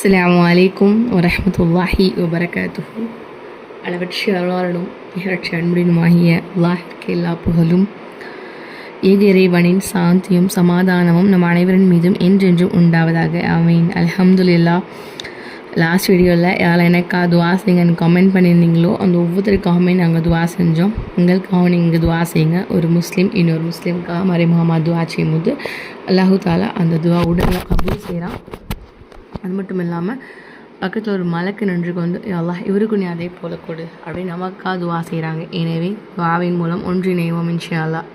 அஸ்லாம் அலைக்கும் வரமத்துல்லாஹி வபரகாத்துஹு. அளவற்ற அருளாளனும் நிகழ்ச்சி அன்புடனுமாகிய அல்லாஹிற்கு எல்லா புகழும். ஏக இறைவனின் சாந்தியும் சமாதானமும் நம் அனைவரின் மீதும் என்றென்றும் உண்டாவதாக. ஆமீன். அலமதுல்லா லாஸ்ட் வீடியோவில் யாரால் எனக்கா துவா செய்யுங்கன்னு கமெண்ட் பண்ணியிருந்தீங்களோ அந்த ஒவ்வொருத்தருக்காகவுமே நாங்கள் துவா செஞ்சோம். உங்களுக்காக நீங்கள் துவா செய்யுங்க. ஒரு முஸ்லீம் இன்னொரு முஸ்லீமுக்காக மறைமுகமாக துவா செய்யும்போது அல்லாஹு தாலா அந்த துவா உடனே கபூல் செய்கிறான். அது மட்டும் இல்லாமல் பக்கத்தில் ஒரு மலைக்கு நின்று கொண்டு அல்லாஹ் இவருக்கு நீ அதே போல கொடு அப்படின்னு நமக்காக துவா செய்கிறாங்க எனவே துவாவின் மூலம் ஒன்றிணைவோம் இன்ஷா அல்லாஹ்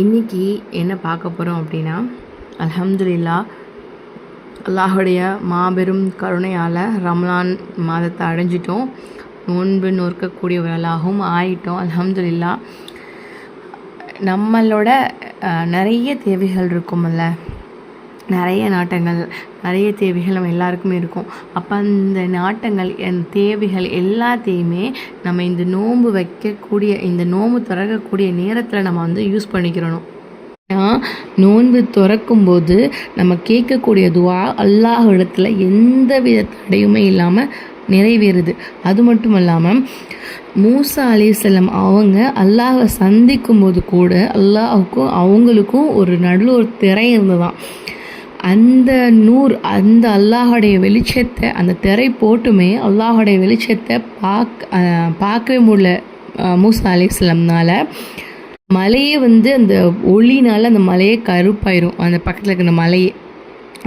இன்னைக்கு என்ன பார்க்க போகிறோம் அப்படின்னா அல்ஹம்துலில்லா அல்லாஹுடைய மாபெரும் கருணையால் ரமலான் மாதத்தை அடைஞ்சிட்டோம். நோன்பு நோற்கக்கூடியவர்களாகவும் ஆயிட்டோம் அலமதுல்லா நம்மளோட நிறைய தேவைகள் இருக்கும்ல. நிறைய நாட்டங்கள் நிறைய தேவைகள் நம்ம எல்லாருக்குமே இருக்கும். அப்போ அந்த நாட்டங்கள் என் தேவைகள் எல்லாத்தையுமே நம்ம இந்த நோன்பு வைக்கக்கூடிய இந்த நோன்பு திறக்கக்கூடிய நேரத்தில் நம்ம வந்து யூஸ் பண்ணிக்கிறணும். நோன்பு திறக்கும்போது நம்ம கேட்கக்கூடிய துவா அல்லாஹ் இடத்துல எந்த வித தடையுமே இல்லாமல் நிறைவேறுது. அது மட்டும் இல்லாமல் மூசா அலிசல்லம் அவங்க அல்லாஹை சந்திக்கும் போது கூட அல்லாஹுக்கும் அவங்களுக்கும் ஒரு நடுவில் ஒரு திரை இருந்ததாம். அந்த நூர் அந்த அல்லாஹுடைய வெளிச்சத்தை அந்த திரை போட்டுமே அல்லாஹுடைய வெளிச்சத்தை பார்க்க பார்க்கவே முடியல மூசா அலிஸ்லம்னால மலையே வந்து அந்த ஒளினால் அந்த மலையே கருப்பாயிரும் அந்த பக்கத்தில் இருக்கிற மலையே.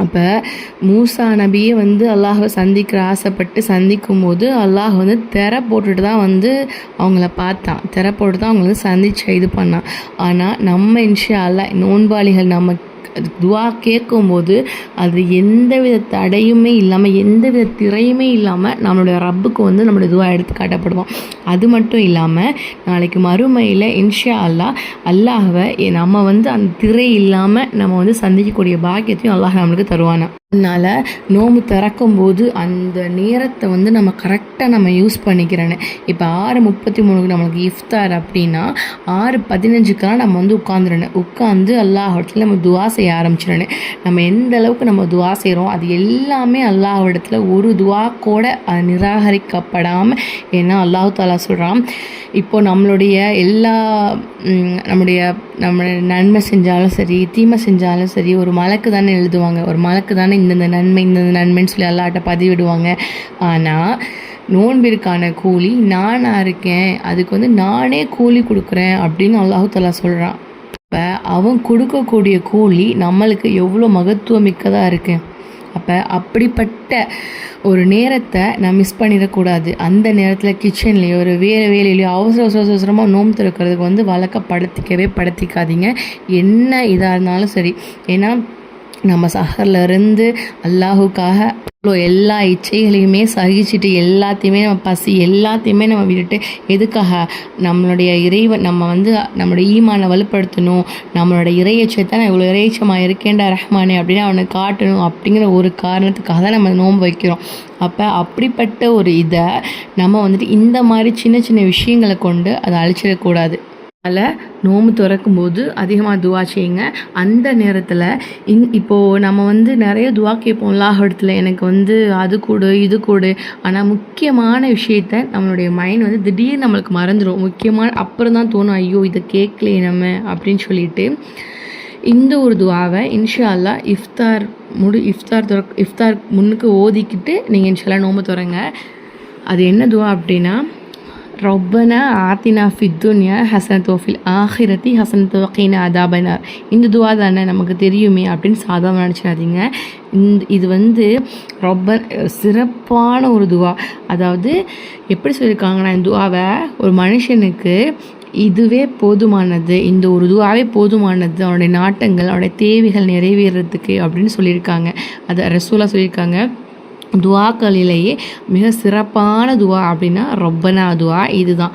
அப்போ மூசா நபியே வந்து அல்லாஹை சந்திக்கிற ஆசைப்பட்டு சந்திக்கும் போது அல்லாஹ் வந்து திரை போட்டுட்டு தான் வந்து அவங்கள பார்த்தான். திரை போட்டு தான் அவங்கள வந்து சந்திச்சு இது பண்ணான். ஆனால் நம்ம இன்ஷா அல்லாஹ் நோன்பாளிகள் நம்ம துவா கேட்கும்போது அது எந்த வித தடையுமே இல்லாமல் எந்த வித திரையுமே இல்லாமல் நம்மளுடைய ரப்புக்கு வந்து நம்மளுடைய துவா எடுத்து காட்டப்படுவோம். அது மட்டும் இல்லாமல் நாளைக்கு மறுமையில் இன்ஷா அல்லாஹ் அல்லாஹை நம்ம வந்து அந்த திரை இல்லாமல் நம்ம வந்து சந்திக்கக்கூடிய பாக்கியத்தையும் அல்லாஹ் நம்மளுக்கு தருவானா? அதனால் நோம்பு திறக்கும்போது அந்த நேரத்தை வந்து நம்ம கரெக்டாக நம்ம யூஸ் பண்ணிக்கிறேன்னு. இப்போ ஆறு முப்பத்தி மூணுக்கு நம்மளுக்கு இஃப்தார் அப்படின்னா ஆறு பதினஞ்சுக்கெல்லாம் நம்ம வந்து உட்காந்துடணும் உட்காந்து அல்லாஹிடத்துல நம்ம துவா செய்ய ஆரம்பிச்சிடணும். நம்ம எந்த அளவுக்கு நம்ம துவா செய்கிறோம் அது எல்லாமே அல்லாஹ்விடத்துல ஒரு துவா கூட அது நிராகரிக்கப்படாமல் ஏன்னா அல்லாஹு தாலா சொல்கிறான் இப்போ நம்மளுடைய எல்லா நம்முடைய நம்ம நன்மை செஞ்சாலும் சரி தீமை செஞ்சாலும் சரி ஒரு மலக்கு தானே எழுதுவாங்க. ஒரு மலக்கு தானே இந்தந்த நன்மை இந்தந்த நன்மைன்னு சொல்லி எல்லாட்ட பதிவிடுவாங்க. ஆனால் நோன்பிற்கான கூலி நானாக இருக்கேன் அதுக்கு வந்து நானே கூலி கொடுக்குறேன் அப்படின்னு அல்லாஹு சொல்கிறான் அப்போ அவன் கொடுக்கக்கூடிய கூலி நம்மளுக்கு எவ்வளோ மகத்துவம் மிக்கதாக இருக்கு? அப்போ அப்படிப்பட்ட ஒரு நேரத்தை நான் மிஸ் பண்ணிடக்கூடாது. அந்த நேரத்தில் கிச்சன்லேயோ ஒரு வேறு வேலையிலையோ அவசர அவசர அவசரமாக நோம்பு திறக்கிறதுக்கு வந்து வழக்கப்படுத்திக்கவே படுத்திக்காதீங்க. என்ன இதாக இருந்தாலும் சரி. ஏன்னா நம்ம சஹர்லேருந்து அல்லாஹுக்காக எல்லா இச்சைகளையுமே சகிச்சுட்டு எல்லாத்தையுமே நம்ம பசி எல்லாத்தையுமே நம்ம விட்டுட்டு எதுக்காக? நம்மளுடைய இறைவன் நம்ம வந்து நம்மளுடைய ஈமானை வலுப்படுத்தணும். நம்மளோட இறையச்சத்தை நான் இவ்வளோ இறையச்சமாக இருக்கேன்டா ரஹ்மானே அப்படின்னு அவனை காட்டணும் அப்படிங்கிற ஒரு காரணத்துக்காக தான் நம்ம நோன்பு வைக்கிறோம். அப்போ அப்படிப்பட்ட ஒரு இதை நம்ம வந்துட்டு இந்த மாதிரி சின்ன சின்ன விஷயங்களை கொண்டு அதை அழிச்சிடக்கூடாது. அதனால் நோம்பு திறக்கும்போது அதிகமாக துவா செய்யுங்க. அந்த நேரத்தில் இன் இப்போது நம்ம வந்து நிறைய துவா கேட்போம். அல்லாஹ் எனக்கு வந்து அது கொடு இது கொடு. ஆனால் முக்கியமான விஷயத்த நம்மளுடைய மைண்ட் வந்து திடீர்னு நம்மளுக்கு மறந்துடும் முக்கியமான அப்புறம் தான் தோணும் ஐயோ இதை கேட்கலையே நம்ம அப்படின்னு சொல்லிட்டு. இந்த ஒரு துவாவை இன்ஷா அல்லாஹ் இஃப்தார் முடி இஃப்தார் துற இஃப்தார் முன்னுக்கு ஓதிக்கிட்டு நீங்கள் இன்ஷால்லா நோம்பு துறங்க. அது என்ன துவா அப்படின்னா ரப்பனா ஆத்தினா ஃபித்துன்யா ஹசனத் தோஃபில் ஆஹிரத்தி ஹசனத் வக்கீன அதாபனார் இந்த துவா தானே நமக்கு தெரியுமே அப்படின்னு சாதாரண நினச்சிடாதீங்க இந்த இது வந்து ரொம்ப சிறப்பான ஒரு துவா. அதாவது எப்படி சொல்லியிருக்காங்கன்னா இந்த துவாவை ஒரு மனுஷனுக்கு இதுவே போதுமானது. இந்த ஒரு துவாவே போதுமானது. அவனுடைய நாட்டங்கள் அவனுடைய தேவைகள் நிறைவேறதுக்கு அப்படின்னு சொல்லியிருக்காங்க. அதை ரசூலாக சொல்லியிருக்காங்க. துவாக்களிலேயே மிக சிறப்பான துவா அப்படின்னா ரொப்பனா துவா இதுதான்.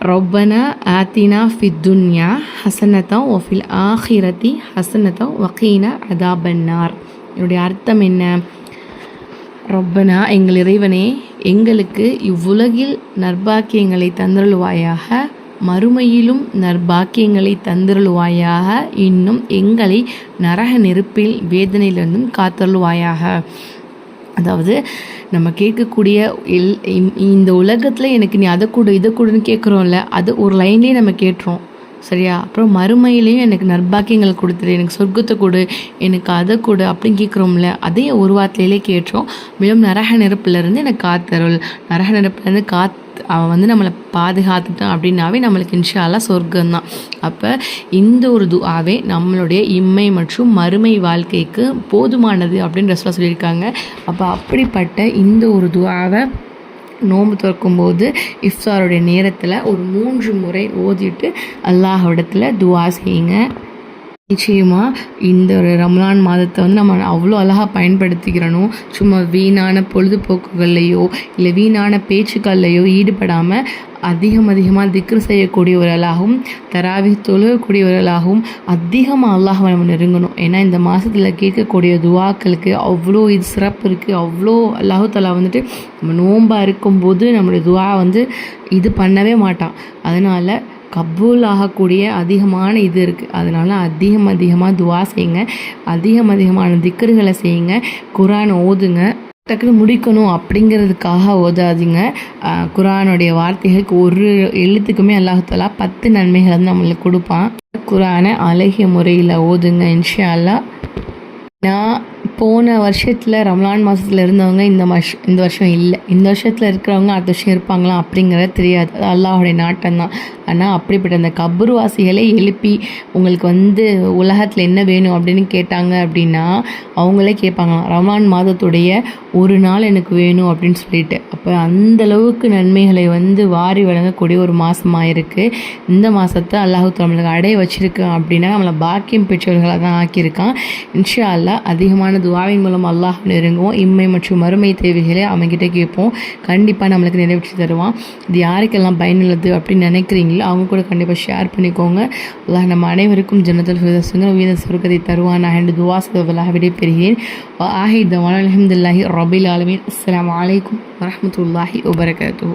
ரொப்பனா ஆத்தினா ஃபித்துன்யா ஹசனத்தம் ஒஃபில் ஆஹிரத்தி ஹசனத்தம் வக்கீனா அதாபன்னார் என்னுடைய அர்த்தம் என்ன? ரொப்பனா எங்கள் இறைவனே எங்களுக்கு இவ்வுலகில் நற்பாக்கியங்களை தந்தருள்வாயாக மறுமையிலும் நற்பாக்கியங்களை தந்திருள்வாயாக இன்னும் எங்களை நரக நெருப்பில் வேதனையிலிருந்தும் காத்தருள்வாயாக. அதாவது நம்ம கேட்கக்கூடிய எல் இந்த உலகத்தில் எனக்கு நீ அதை கொடு இதை கொடுன்னு கேட்குறோம்ல அது ஒரு லைன்லேயே நம்ம கேட்குறோம் சரியா? அப்புறம் மறுமையிலையும் எனக்கு நற்பாக்கியங்கள் கொடுத்துரு எனக்கு சொர்க்கத்தை கொடு எனக்கு அதை கொடு அப்படின்னு கேட்குறோம்ல அதையே ஒரு வார்த்தையிலே கேட்டோம். மேலும் நரக நெருப்புலேருந்து எனக்கு காத்தருள். நரக நெருப்புலேருந்து காத் அவன் வந்து நம்மளை பாதுகாத்துட்டான் அப்படின்னாவே நம்மளுக்கு இன்ஷால்லா சொர்க்கம்தான். அப்போ இந்த ஒரு துவாவே நம்மளுடைய இம்மை மற்றும் மறுமை வாழ்க்கைக்கு போதுமானது அப்படின்னு ரசோலா சொல்லியிருக்காங்க. அப்போ அப்படிப்பட்ட இந்த ஒரு துவாவை நோன்பு திறக்கும்போது இஃப்தாருடைய நேரத்தில் ஒரு மூன்று முறை ஓதிட்டு அல்லாஹ்விடத்தில் துவா செய்யுங்க. நிச்சயமாக இந்த ஒரு ரம்லான் மாதத்தை வந்து நம்ம அவ்வளோ அழகாக பயன்படுத்திக்கிறணும் சும்மா வீணான பொழுதுபோக்குகள்லையோ இல்லை வீணான பேச்சுக்கள்லையோ ஈடுபடாமல் அதிகம் அதிகமாக திக்ரு செய்யக்கூடியவர்களாகவும் தராவி தொழுகக்கூடியவர்களாகவும் அதிகமாக அல்லாஹ் நம்ம நெருங்கணும். ஏன்னா இந்த மாதத்தில் கேட்கக்கூடிய துவாக்களுக்கு அவ்வளோ இது சிறப்பு இருக்குது அவ்வளோ அல்லாஹு தலா வந்துட்டு நம்ம நோம்பாக இருக்கும்போது நம்மளுடைய துவா வந்து இது பண்ணவே மாட்டான். அதனால் கபூல் ஆகக்கூடிய அதிகமான இது இருக்குது அதனால் அதிகம் அதிகமாக துவா செய்யுங்க. அதிகம் அதிகமான திக்கர்களை செய்யுங்க. குரான் ஓதுங்க. டக்குன்னு முடிக்கணும் அப்படிங்கிறதுக்காக ஓதாதீங்க. குரானுடைய வார்த்தைகளுக்கு ஒரு எழுத்துக்குமே அல்லாஹாலா பத்து நன்மைகளை வந்து நம்மளுக்கு கொடுப்பான். குரானை அழகிய முறையில் ஓதுங்க இன்ஷா அல்லா நான் போன வருஷத்தில் ரம்லான் மாதத்தில் இருந்தவங்க இந்த வருஷம் இந்த வருஷம் இல்லை. இந்த வருஷத்தில் இருக்கிறவங்க அடுத்த வருஷம் இருப்பாங்களா அப்படிங்கிறத தெரியாது. அது அல்லாஹுடைய நாட்டம் தான் ஆனால் அப்படிப்பட்ட அந்த கபருவாசிகளை எழுப்பி உங்களுக்கு வந்து உலகத்தில் என்ன வேணும் அப்படின்னு கேட்டாங்க அப்படின்னா அவங்களே கேட்பாங்களாம் ரம்லான் மாதத்துடைய ஒரு நாள் எனக்கு வேணும் அப்படின்னு சொல்லிட்டு. அந்த அளவுக்கு நன்மைகளை வந்து வாரி வழங்கக்கூடிய ஒரு மாதமாக இருக்குது இந்த மாதத்தை அல்லாஹு நம்மளுக்கு அடைய வச்சுருக்கான் அப்படின்னா நம்மளை பாக்கியம் பெற்றவர்களாக தான் ஆக்கியிருக்கான். இன்ஷா அல்லா அதிகமான துவாவின் மூலம் அல்லாஹ் நெருங்குவோம். இம்மை மற்றும் மறுமை தேவைகளை அவங்ககிட்ட கேட்போம். கண்டிப்பாக நம்மளுக்கு நிறைவேற்றி தருவான். இது யாருக்கெல்லாம் பயனுள்ளது அப்படின்னு நினைக்கிறீங்களோ அவங்க கூட கண்டிப்பாக ஷேர் பண்ணிக்கோங்க. அல்லாஹ் நம்ம அனைவருக்கும் ஜனதல் ஃபிதஸுங்க உயர்ந்த சுருக்கத்தை தருவான் நான் துவா சதவலாக விடைபெறுகிறேன். ஆஹி தவான் அலமதுல்லாஹி ரபில் ஆலமின். அஸ்லாம் வலைக்கம் வரமத்துல்லாஹி வபரகாத்து